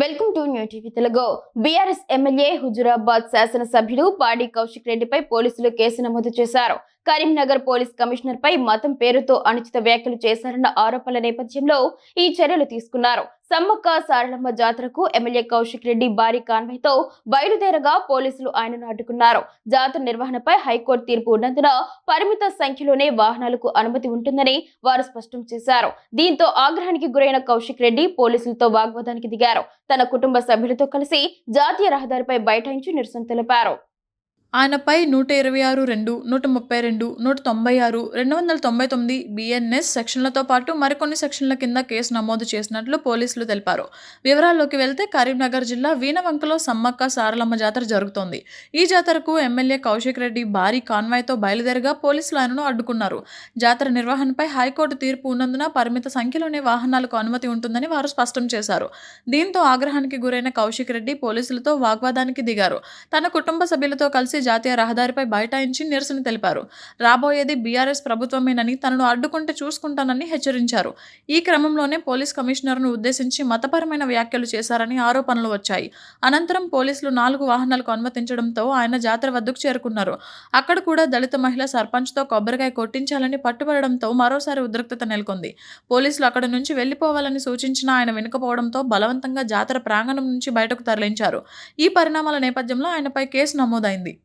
Welcome to new TV Telugu. BRS MLA Huzurabad శాసనసభ్యుడు పాడి కౌశిక్ రెడ్డిపై పోలీసులు కేసు నమోదు చేశారు. కరీంనగర్ పోలీస్ కమిషనర్ పై మతం పేరుతో అనుచిత వ్యాఖ్యలు చేశారన్న ఆరోపణల నేపథ్యంలో ఈ చర్యలు తీసుకున్నారు. సమ్మక్క సారలమ్మ జాతరకు ఎమ్మెల్యే కౌశిక్ రెడ్డి భారీ కాన్వాయ్తో బయలుదేరగా పోలీసులు ఆయనను అడ్డుకున్నారు జాతర నిర్వహణపై హైకోర్టు తీర్పు ఉన్నందున పరిమిత సంఖ్యలోనే వాహనాలకు అనుమతి ఉంటుందని వారు స్పష్టం చేశారు. దీంతో ఆగ్రహానికి గురైన కౌశిక్ రెడ్డి పోలీసులతో వాగ్వాదానికి దిగారు. తన కుటుంబ సభ్యులతో కలిసి జాతీయ రహదారిపై బైఠాయించి నిరసన తెలిపారు. ఆయనపై నూట ఇరవై ఆరు రెండు నూట ముప్పై రెండు నూట తొంభై ఆరు రెండు వందల తొంభై తొమ్మిది బిఎన్ఎస్ సెక్షన్లతో పాటు మరికొన్ని సెక్షన్ల కింద కేసు నమోదు చేసినట్లు పోలీసులు తెలిపారు. వివరాల్లోకి వెళ్తే కరీంనగర్ జిల్లా వీణవంకలో సమ్మక్క సారలమ్మ జాతర జరుగుతోంది. ఈ జాతరకు ఎమ్మెల్యే కౌశిక్ రెడ్డి భారీ కాన్వాయ్తో బయలుదేరగా పోలీసులు ఆయనను అడ్డుకున్నారు. జాతర నిర్వహణపై హైకోర్టు తీర్పు ఉన్నందున పరిమిత సంఖ్యలోనే వాహనాలకు అనుమతి ఉంటుందని వారు స్పష్టం చేశారు. దీంతో ఆగ్రహానికి గురైన కౌశిక్ రెడ్డి పోలీసులతో వాగ్వాదానికి దిగారు. తన కుటుంబ సభ్యులతో కలిసి జాతీయ రహదారిపై బైఠాయించి నిరసన తెలిపారు. రాబోయేది బీఆర్ఎస్ ప్రభుత్వమేనని తనను అడ్డుకుంటే చూసుకుంటానని హెచ్చరించారు. ఈ క్రమంలోనే పోలీస్ కమిషనర్ను ఉద్దేశించి మతపరమైన వ్యాఖ్యలు చేశారని ఆరోపణలు వచ్చాయి. అనంతరం పోలీసులు నాలుగు వాహనాలకు అనుమతించడంతో ఆయన జాతర వద్దకు చేరుకున్నారు. అక్కడ కూడా దళిత మహిళ సర్పంచ్తో కొబ్బరికాయ కొట్టించాలని పట్టుబడడంతో మరోసారి ఉద్రిక్తత నెలకొంది. పోలీసులు అక్కడ నుంచి వెళ్ళిపోవాలని సూచించినా ఆయన వెనుకపోవడంతో బలవంతంగా జాతర ప్రాంగణం నుంచి బయటకు తరలించారు. ఈ పరిణామాల నేపథ్యంలో ఆయనపై కేసు నమోదైంది.